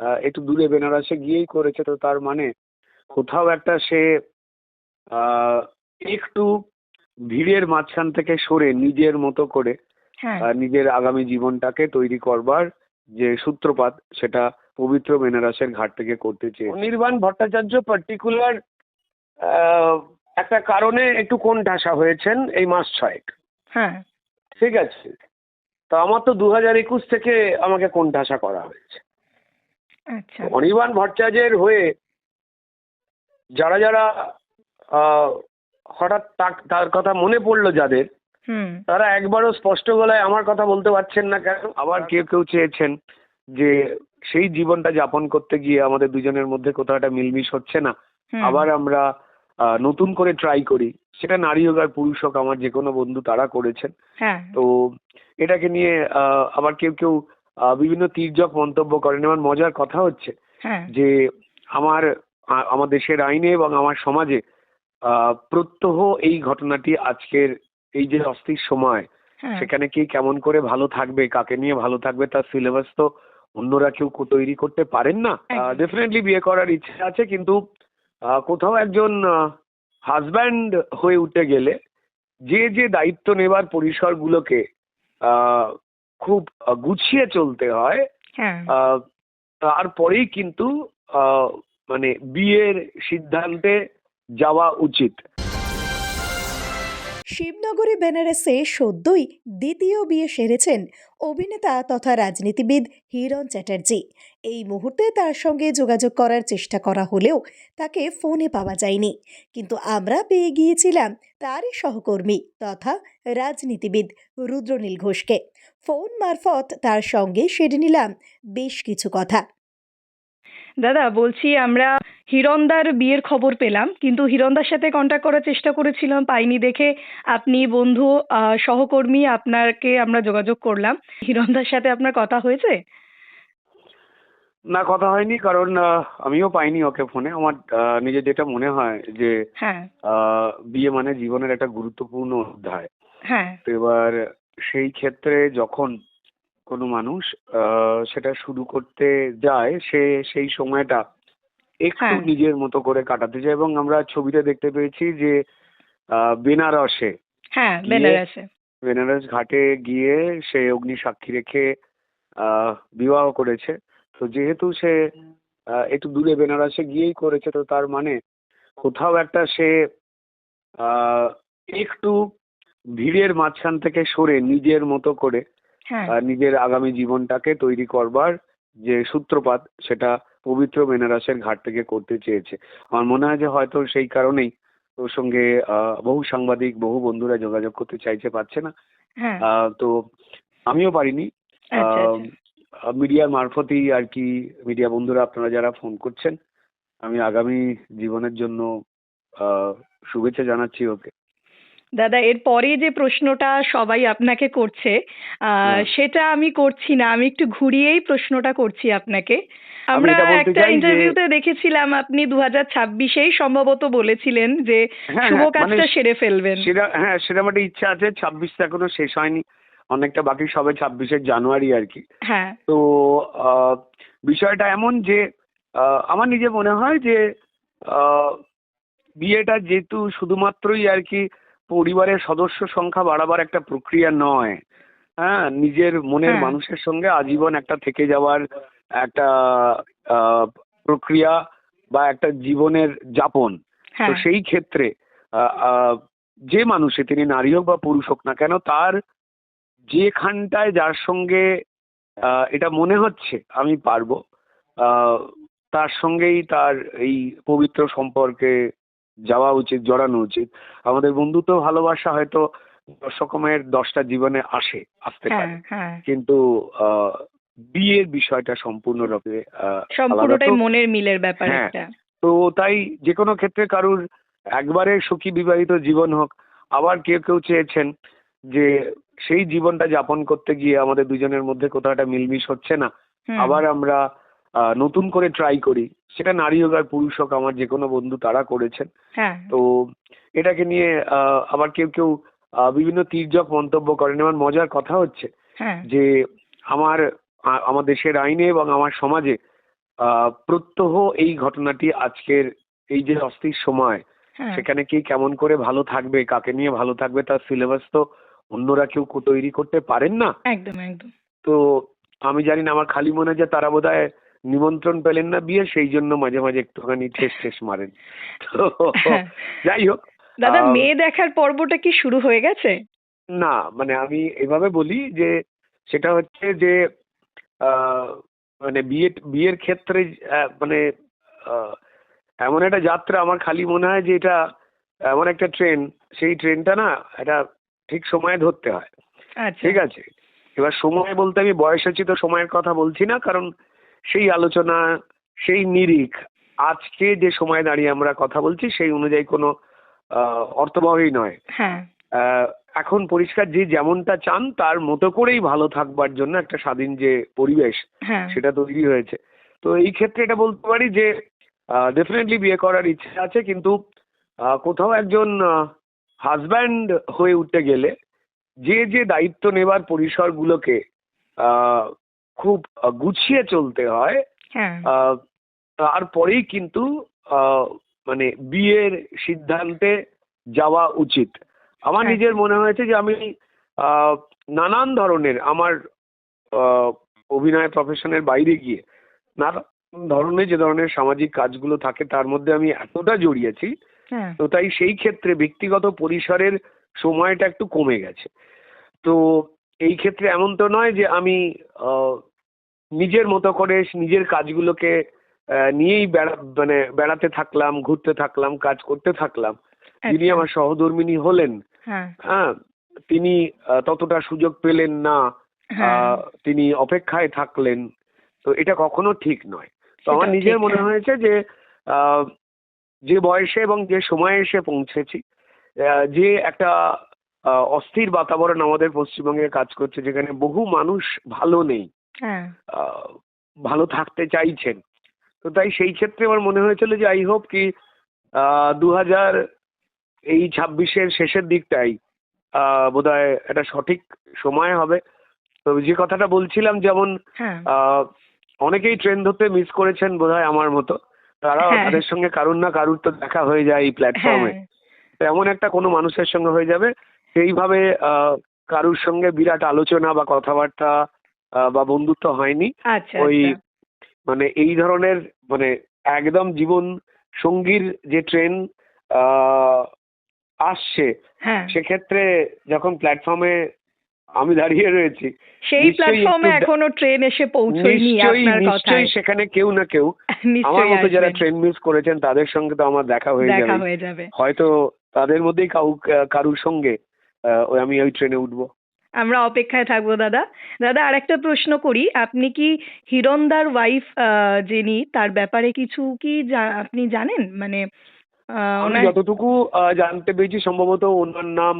আহ, একটু দূরে বেনারসে গিয়েই করেছে তো তার মানে কোথাও একটা সে আহ, একটু ভিড়ের মাঝখান থেকে সরে নিজের মতো করে হ্যাঁ। আহ, নিজের আগামী জীবনটাকে তৈরি করবার যে সূত্রপাত সেটা পবিত্র বেনারসের ঘাট থেকে করতে চেয়ে নির্বাণ ভট্টাচার্য পার্টিকুলার একটা কারণে একটু কোন ঠাসা হয়েছেন এই মাস ছয়েক। হ্যাঁ। ঠিক আছে? তো আমার তো দু হাজার একুশ থেকে আমাকে কোন ঠাসা করা হয়েছে। অনির্বাণ ভট্টাচার্যের হয়ে যারা যারা আহ, হঠাৎ তার কথা মনে পড়ল যাদের তারা একবারও স্পষ্ট গলায় আমার কথা বলতে পারছেন না কেন? আবার কেউ কেউ চেয়েছেন যে সেই জীবনটা যাপন করতে গিয়ে আমাদের দুজনের মধ্যে কোথাও একটা মিলমিশ হচ্ছে না। আবার আমরা নতুন করে ট্রাই করি। সেটা নারী হোক আর পুরুষ হোক আমার যে কোনো বন্ধু তারা করেছেন। হ্যাঁ। তো এটাকে নিয়ে আহ, আবার কেউ কেউ বিভিন্ন তির্যক মন্তব্য করেন। এবার মজার কথা হচ্ছে হ্যাঁ। যে আমার আমার দেশের আইনে এবং আমার সমাজে প্রত্যহ এই ঘটনাটি আজকের এই যে অস্থির সময় হ্যাঁ। সেখানে কে কেমন করে ভালো থাকবে কাকে নিয়ে ভালো থাকবে তার সিলেবাস তো অন্যরা কেউ তৈরি করতে পারেন না। ডেফিনেটলি বিয়ে করার ইচ্ছে আছে কিন্তু কোথাও একজন হাজব্যান্ড হয়ে উঠে গেলে যে যে দায়িত্ব নেবার পরিসরগুলোকে আহ, খুব গুছিয়ে চলতে হয়। হ্যাঁ। আহ, তারপরেই কিন্তু আহ, মানে বিয়ের সিদ্ধান্তে যাওয়া উচিত। শিবনগরে বেনারসে সদ্যই দ্বিতীয় বিয়ে সেরেছেন অভিনেতা তথা রাজনীতিবিদ হিরণ চ্যাটার্জি। এই মুহূর্তে তার সঙ্গে যোগাযোগ করার চেষ্টা করা হলেও তাকে ফোনে পাওয়া যায়নি। কিন্তু আমরা পেয়ে গিয়েছিলাম তারই সহকর্মী তথা রাজনীতিবিদ রুদ্রনীল ঘোষকে। ফোন মারফত তার সঙ্গে সেরে নিলাম বেশ কিছু কথা। দাদা, বলছি আমরা হিরণদার বিয়ের খবর পেলাম কিন্তু হিরণদার সাথে কন্ট্যাক্ট করার চেষ্টা করেছিলাম পাইনি দেখে আপনি বন্ধু সহকর্মী আপনাকে আমরা যোগাযোগ করলাম। হিরণদার সাথে আপনার কথা হয়েছে? না কথা হয়নি কারণ আমিও পাইনি ওকে ফোনে আমার নিজের যেটা মনে হয় যে হ্যাঁ। বিয়ে মানে জীবনের একটা গুরুত্বপূর্ণ অধ্যায়। হ্যাঁ। তো এবার সেই ক্ষেত্রে যখন কোনো মানুষ আহ, সেটা শুরু করতে যায় সে সেই সময়টা একটু হ্যাঁ। নিজের মতো করে কাটাতে চায় এবং আমরা ছবিতে দেখতে পেয়েছি যে বেনারসে হ্যাঁ বেনারসে। বেনারস ঘাটে গিয়ে সে অগ্নি সাক্ষী রেখে আহ, বিবাহ করেছে। তো যেহেতু সে একটু দূরে বেনারসে গিয়েই করেছে তো তার মানে কোথাও একটা সে আহ, একটু ভিড়ের মাঝখান থেকে সরে নিজের মতো করে হ্যাঁ। নিজের আগামী জীবনটাকে তৈরি করবার যে সূত্রপাত সেটা পবিত্র বেনারসের ঘাট থেকে করতে চেয়েছে। আমার মনে হয় যে হয়তো সেই কারণেই ওর সঙ্গে বহু সাংবাদিক বহু বন্ধুরা যোগাযোগ করতে চাইছে পাচ্ছে না। হ্যাঁ। তো আমিও পারিনি। আচ্ছা আচ্ছা। মিডিয়ার মারফতই আর কি মিডিয়া বন্ধুরা আপনারা যারা ফোন করছেন আমি আগামী জীবনের জন্য শুভেচ্ছা জানাচ্ছি ওকে। দাদা এর পরে যে প্রশ্নটা সবাই আপনাকে করছে হ্যাঁ। সেটা আমি করছি না আমি একটু ঘুরিয়েই প্রশ্নটা করছি আপনাকে। আমরা একটা ইন্টারভিউতে দেখেছিলাম আপনি দু হাজার ছাব্বিশেই সম্ভবত বলেছিলেন যে হ্যাঁ, শুভ হ্যাঁ, কাজটা মানে সেরে ফেলবেন। সেটা হ্যাঁ সেরকম একটা ইচ্ছা আছে ছাব্বিশটা এখনও শেষ হয়নি অনেকটা বাকি সবে ছাব্বিশে জানুয়ারি আর কি। হ্যাঁ। তো বিষয়টা এমন যে আমার নিজে মনে হয় যে বিয়েটা যেহেতু শুধুমাত্রই আর কি পরিবারের সদস্য সংখ্যা বাড়াবার একটা প্রক্রিয়া নয় হ্যাঁ নিজের মনের হ্যাঁ। মানুষের সঙ্গে আজীবন একটা থেকে যাওয়ার একটা আহ, প্রক্রিয়া বা একটা জীবনের যাপন। তো হ্যাঁ। সেই ক্ষেত্রে যে মানুষে তিনি নারী হোক বা পুরুষ হোক না কেন তার যেখানটায় যার সঙ্গে এটা মনে হচ্ছে আমি পারব আহ, তার সঙ্গেই তার এই পবিত্র সম্পর্কে যাওয়া উচিত জড়ানো উচিত। আমাদের বন্ধুত্ব ভালোবাসা হয়তো দশ রকমের দশটা জীবনে আসে আসতে হ্যাঁ পারে। হ্যাঁ। কিন্তু আহ, বিয়ের বিষয়টা সম্পূর্ণরূপে সম্পূর্ণটাই মনের মিলের ব্যাপার হ্যাঁ। একটা। তো তাই যে কোনো ক্ষেত্রে কারুর একবারে সুখী বিবাহিত জীবন হোক আবার কেউ কেউ চেয়েছেন যে সেই জীবনটা যাপন করতে গিয়ে আমাদের দুজনের মধ্যে কোথাও একটা মিলমিশ হচ্ছে না আবার আমরা নতুন করে ট্রাই করি। সেটা নারী হোক আর পুরুষ হোক আমার যে কোনো বন্ধু তারা করেছেন। হ্যাঁ। তো এটাকে নিয়ে আবার কেউ কেউ বিভিন্ন তির্যক মন্তব্য করেন। এবার মজার কথা হচ্ছে হ্যাঁ। যে আমার আমার দেশের আইনে এবং আমার সমাজে প্রত্যহ এই ঘটনাটি আজকের এই যে অস্থির সময় হ্যাঁ। সেখানে কি কেমন করে ভালো থাকবে কাকে নিয়ে ভালো থাকবে তার সিলেবাস তো অন্যরা কেউ তৈরি করতে পারেন না। একদম একদম। তো আমি জানি না আমার খালি মনে হয় যে তারা বোধহয় নিমন্ত্রণ পেলেন না বিয়ে সেই জন্য মাঝে মাঝে একটুখানি ঠেস ঠেস মারেন। তো হ্যাঁ। যাই হোক দাদা মেয়ে দেখার পর্বটা কি শুরু হয়ে গেছে? না মানে আমি এভাবে বলি যে সেটা হচ্ছে যে মানে বিয়ে বিয়ের ক্ষেত্রে আহ, মানে আহ, এমন একটা যাত্রা আমার খালি মনে হয় যে এটা এমন একটা ট্রেন সেই ট্রেনটা না এটা ঠিক সময়ে ধরতে হয়। আচ্ছা। ঠিক আছে? এবার সময় বলতে আমি বয়সোচিত সময়ের কথা বলছি না কারণ সেই আলোচনা সেই নিরিখ আজকে যে সময় দাঁড়িয়ে আমরা কথা বলছি সেই অনুযায়ী কোনো আহ, অর্থবহই নয়। হ্যাঁ। আহ, এখন পরিষ্কার যে যেমনটা চান তার মতো করেই ভালো থাকবার জন্য একটা স্বাধীন যে পরিবেশ হ্যাঁ। সেটা তৈরি হয়েছে। তো এই ক্ষেত্রে এটা বলতে পারি যে ডেফিনেটলি বিয়ে করার ইচ্ছে আছে কিন্তু কোথাও একজন হাজব্যান্ড হয়ে উঠতে গেলে যে যে দায়িত্ব নেবার পরিসরগুলোকে আহ, খুব গুছিয়ে চলতে হয় হ্যাঁ। আহ, তারপরেই কিন্তু আহ, মানে বিয়ের সিদ্ধান্তে যাওয়া উচিত। আমার হ্যাঁ। নিজের মনে হয়েছে যে আমি আহ, নানান ধরনের আমার আহ, অভিনয় প্রফেশনের বাইরে গিয়ে নানান ধরনের যে ধরনের সামাজিক কাজগুলো থাকে তার মধ্যে আমি এতটা জড়িয়েছি হ্যাঁ তো তাই সেই ক্ষেত্রে ব্যক্তিগত পরিসরের সময়টা একটু কমে গেছে তো এই ক্ষেত্রে এমন তো নয় যে আমি আহ, নিজের মতো করে নিজের কাজগুলোকে নিয়েই বেড়া মানে বেড়াতে থাকলাম ঘুরতে থাকলাম কাজ করতে থাকলাম যিনি আচ্ছা। আমার সহধর্মিনী হলেন হ্যাঁ। হ্যাঁ তিনি ততটা সুযোগ পেলেন না হ্যাঁ। তিনি অপেক্ষায় থাকলেন। তো এটা কখনো ঠিক নয়। তো আমার নিজের মনে হ্যাঁ। হয়েছে যে যে বয়সে এবং যে সময়ে এসে পৌঁছেছি যে একটা অস্থির বাতাবরণ আমাদের পশ্চিমবঙ্গে কাজ করছে যেখানে বহু মানুষ ভালো নেই ভালো থাকতে চাইছেন। তো তাই সেই ক্ষেত্রে আমার মনে হয়েছিল যে আই হোপ কি দু হাজার এই ছাব্বিশের শেষের দিকটাই আহ, বোধহয় একটা সঠিক সময় হবে। তো যে কথাটা বলছিলাম যেমন হ্যাঁ। আহ, অনেকেই ট্রেন ধরতে মিস করেছেন বোধহয় আমার মতো। তারা হ্যাঁ। তাদের সঙ্গে কারুর না কারুর তো দেখা হয়ে যায় এই প্ল্যাটফর্মে হ্যাঁ। এমন একটা কোনো মানুষের সঙ্গে হয়ে যাবে সেইভাবে আহ, কারুর সঙ্গে বিরাট আলোচনা বা কথাবার্তা বা বন্ধুত্ব হয়নি। আচ্ছা ওই আচ্ছা। মানে এই ধরনের মানে একদম জীবন সঙ্গীর যে ট্রেন আসছে হ্যাঁ। সেক্ষেত্রে যখন প্ল্যাটফর্মে আমি দাঁড়িয়ে রয়েছি সেই প্ল্যাটফর্মে এখনও ট্রেন এসে পৌঁছয়নি আপনার নিশ্চয়ই সেখানে কেউ না কেউ। আমার মতো যারা। ট্রেন মিস করেছেন তাদের সঙ্গে তো আমার দেখা হয়ে যাবে। হয়ে হয়তো তাদের মধ্যেই কাউ কারুর সঙ্গে আমি ওই ট্রেনে উঠবো। আমরা অপেক্ষায় থাকব দাদা। দাদা আরেকটা প্রশ্ন করি। আপনি কি হিরণদার ওয়াইফ যিনি তার ব্যাপারে কিছু কি আপনি জানেন? মানে আমি যতটুকু জানতে পেরেছি সম্ভবত ওনার নাম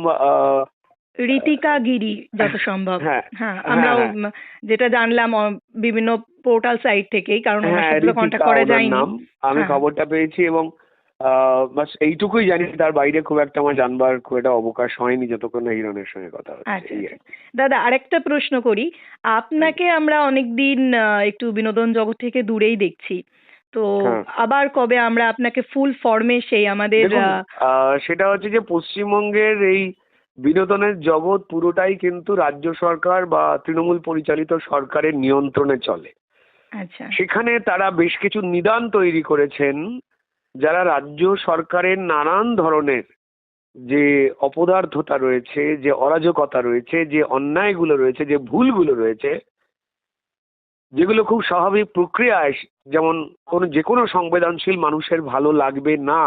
ঋতিকা গিরি যত সম্ভব। হ্যাঁ হ্যাঁ আমরাও হ্যাঁ, যেটা জানলাম বিভিন্ন পোর্টাল সাইট থেকেই কারণ হ্যাঁ কন্ট্যাক্ট করা যায়নি। আমি হ্যাঁ। খবরটা পেয়েছি এবং বাস এইটুকুই জানি তার বাইরে খুব একটা আমার জানবার খুব একটা অবকাশ হয়নি যতক্ষণ না হিরণের সঙ্গে কথা হচ্ছে আচ্ছা আচ্ছা। দাদা আরেকটা প্রশ্ন করি। আপনাকে আমরা অনেকদিন একটু বিনোদন জগৎ থেকে দূরেই দেখছি। তো হ্যাঁ। আবার কবে আমরা আপনাকে ফুল ফর্মে সেই আমাদের সেটা হচ্ছে যে পশ্চিমবঙ্গের এই বিনোদনের জগৎ পুরোটাই কিন্তু রাজ্য সরকার বা তৃণমূল পরিচালিত সরকারের নিয়ন্ত্রণে চলে আচ্ছা সেখানে তারা বেশ কিছু নিদান তৈরি করেছেন যারা রাজ্য সরকারের নানান ধরনের যে অপদার্থতা রয়েছে যে অরাজকতা রয়েছে যে অন্যায়গুলো রয়েছে যে ভুলগুলো রয়েছে যেগুলো খুব স্বাভাবিক প্রক্রিয়ায় যেমন কোনো যে কোনো সংবেদনশীল মানুষের ভালো লাগবে না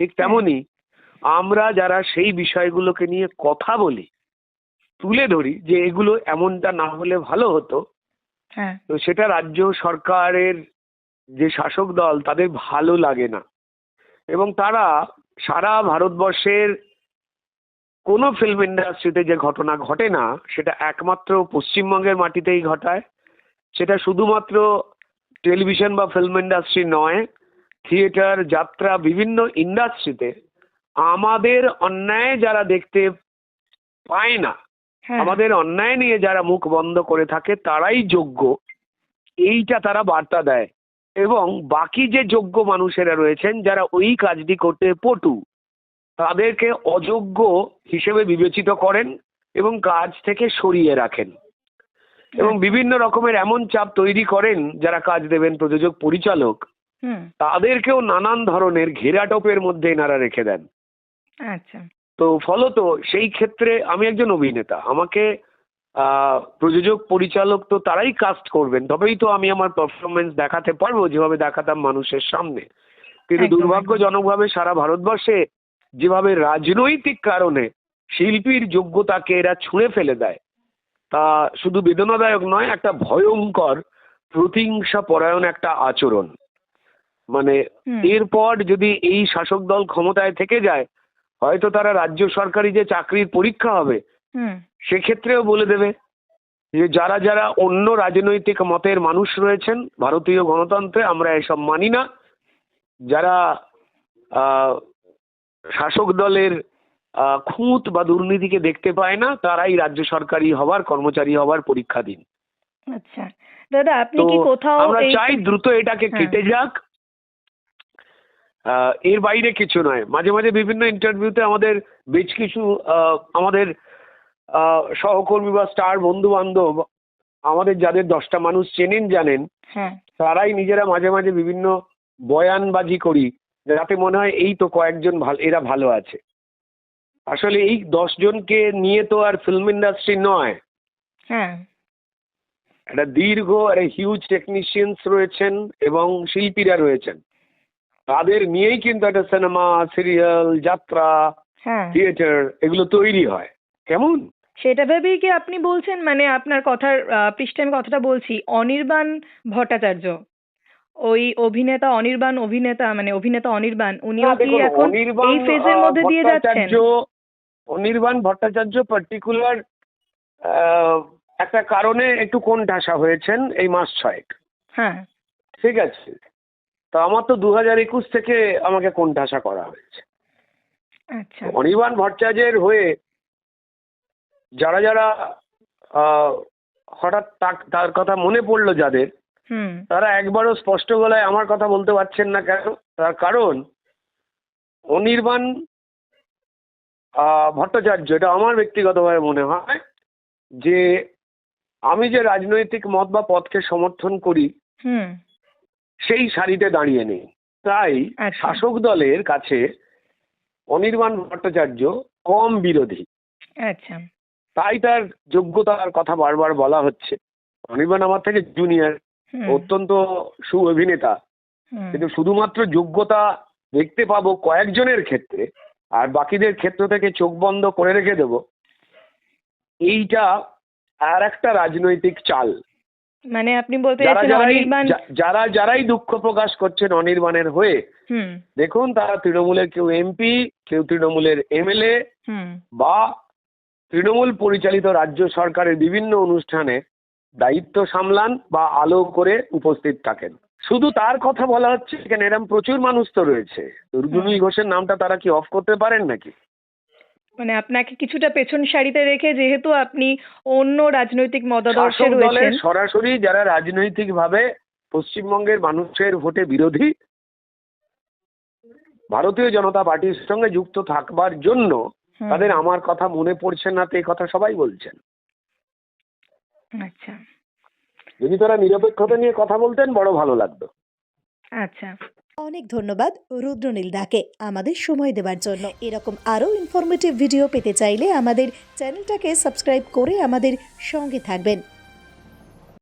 ঠিক তেমনই আমরা যারা সেই বিষয়গুলোকে নিয়ে কথা বলি তুলে ধরি যে এগুলো এমনটা না হলে ভালো হতো হ্যাঁ। তো সেটা রাজ্য সরকারের যে শাসক দল তাদের ভালো লাগে না। এবং তারা সারা ভারতবর্ষের কোনো ফিল্ম ইন্ডাস্ট্রিতে যে ঘটনা ঘটে না সেটা একমাত্র পশ্চিমবঙ্গের মাটিতেই ঘটায় সেটা শুধুমাত্র টেলিভিশন বা ফিল্ম ইন্ডাস্ট্রি নয় থিয়েটার যাত্রা বিভিন্ন ইন্ডাস্ট্রিতে আমাদের অন্যায় যারা দেখতে পায় না হ্যাঁ। আমাদের অন্যায় নিয়ে যারা মুখ বন্ধ করে থাকে তারাই যোগ্য। এইটা তারা বার্তা দেয়। এবং বাকি যে যোগ্য মানুষেরা রয়েছেন যারা ওই কাজটি করতে পটু তাদেরকে অযোগ্য হিসেবে বিবেচিত করেন এবং কাজ থেকে সরিয়ে রাখেন। এবং বিভিন্ন রকমের এমন চাপ তৈরি করেন যারা কাজ দেবেন প্রযোজক পরিচালক তাদেরকেও নানান ধরনের ঘেরাটোপের মধ্যে এনারা রেখে দেন। আচ্ছা। তো ফলত সেই ক্ষেত্রে আমি একজন অভিনেতা আমাকে আহ, প্রযোজক পরিচালক তো তারাই কাস্ট করবেন তবেই তো আমি আমার পারফরমেন্স দেখাতে পারব যেভাবে দেখাতাম মানুষের সামনে। কিন্তু দুর্ভাগ্যজনকভাবে সারা ভারতবর্ষে যেভাবে রাজনৈতিক কারণে শিল্পীর যোগ্যতাকে এরা ছুঁড়ে ফেলে দেয় তা শুধু বেদনাদায়ক নয় একটা ভয়ঙ্কর প্রতিহিংসা পরায়ণ একটা আচরণ। মানে এরপর যদি এই শাসক দল ক্ষমতায় থেকে যায় হয়তো তারা রাজ্য সরকারি যে চাকরির পরীক্ষা হবে সেক্ষেত্রেও বলে দেবে যে যারা যারা অন্য রাজনৈতিক মতের মানুষ রয়েছেন ভারতীয় গণতন্ত্রে আমরা এসব মানি না। যারা আহ, শাসক দলের খুঁত বা দুর্নীতিকে দেখতে পায় না তারাই রাজ্য সরকারি হবার কর্মচারী হবার পরীক্ষা দিন। আচ্ছা। দাদা আপনি কি কোথাও আমরা চাই দ্রুত এটাকে হ্যাঁ। কেটে যাক। এর বাইরে কিছু নয়। মাঝে মাঝে বিভিন্ন ইন্টারভিউতে আমাদের বেশ কিছু আহ, আমাদের আহ, সহকর্মী বা স্টার বন্ধু বান্ধব আমাদের যাদের দশটা মানুষ চেনেন জানেন হ্যাঁ। তারাই নিজেরা মাঝে মাঝে বিভিন্ন বয়ানবাজি করি যাতে মনে হয় এই তো কয়েকজন ভালো এরা ভালো আছে। আসলে এই দশজনকে নিয়ে তো আর ফিল্ম ইন্ডাস্ট্রি নয়। হ্যাঁ। একটা দীর্ঘ একটা হিউজ টেকনিশিয়ানস রয়েছেন এবং শিল্পীরা রয়েছেন। তাদের নিয়েই কিন্তু একটা সিনেমা সিরিয়াল যাত্রা হ্যাঁ। থিয়েটার এগুলো তৈরি হয়। কেমন? সেটা ভেবেই কি আপনি বলছেন? মানে আপনার কথার পৃষ্ঠে আমি কথাটা বলছি অনির্বাণ ভট্টাচার্য। ওই অভিনেতা অনির্বাণ অভিনেতা মানে অভিনেতা অনির্বাণ উনিও না, কি এখন এই ফেজের মধ্যে দিয়ে যাচ্ছেন? অনির্বাণ ভট্টাচার্য পার্টিকুলার একটা কারণে একটু কোন ঠাসা হয়েছেন এই মাস ছয়েক। হ্যাঁ। ঠিক আছে। তো আমার তো দু হাজার একুশ থেকে আমাকে কোন ঠাসা করা হয়েছে। আচ্ছা। অনির্বাণ ভট্টাচার্যের হয়ে যারা যারা হঠাৎ তার কথা মনে পড়ল যাদের হুম। তারা একবারও স্পষ্ট গলায় আমার কথা বলতে পারছেন না কেন? তার কারণ অনির্বাণ ভট্টাচার্য এটা আমার ব্যক্তিগতভাবে মনে হয় যে আমি যে রাজনৈতিক মত বা পথকে সমর্থন করি সেই সারিতে দাঁড়িয়ে নেই। তাই আচ্ছা। শাসক দলের কাছে অনির্বাণ ভট্টাচার্য কম বিরোধী। আচ্ছা। তাই তার যোগ্যতার কথা বারবার বলা হচ্ছে। অনির্বাণ আমার থেকে জুনিয়র অত্যন্ত সু অভিনেতা। কিন্তু শুধুমাত্র যোগ্যতা দেখতে পাবো কয়েকজনের ক্ষেত্রে আর বাকিদের ক্ষেত্র থেকে চোখ বন্ধ করে রেখে দেব। এইটা আর একটা রাজনৈতিক চাল। মানে আপনি বলতে যারা যারাই যারা যারাই দুঃখ প্রকাশ করছেন অনির্বাণের হয়ে দেখুন তারা তৃণমূলের কেউ এমপি কেউ তৃণমূলের এমএলএ বা তৃণমূল পরিচালিত রাজ্য সরকারের বিভিন্ন অনুষ্ঠানে দায়িত্ব সামলান বা আলো করে উপস্থিত থাকেন। শুধু তার কথা বলা হচ্ছে এখানে এরম প্রচুর মানুষ তো রয়েছে। দুর্গুণী ঘোষের নামটা তারা কি অফ করতে পারেন নাকি? মানে আপনাকে কিছুটা পেছন সারিতে রেখে যেহেতু আপনি অন্য রাজনৈতিক মতাদর্শে রয়েছেন। সরাসরি যারা রাজনৈতিকভাবে পশ্চিমবঙ্গের মানুষের ভোটে বিরোধী ভারতীয় জনতা পার্টির সঙ্গে যুক্ত থাকবার জন্য তাদের আমার কথা মনে পড়ছে না তো এই কথা সবাই বলছেন। আচ্ছা। যদি তারা নিরপেক্ষতা নিয়ে কথা বলতেন, বড় ভালো লাগতো। আচ্ছা। অনেক ধন্যবাদ রুদ্রনীল দাকে আমাদের সময় দেওয়ার জন্য। এরকম আরও ইনফরমেটিভ ভিডিও পেতে চাইলে আমাদের চ্যানেলটাকে সাবস্ক্রাইব করে আমাদের সঙ্গে থাকবেন।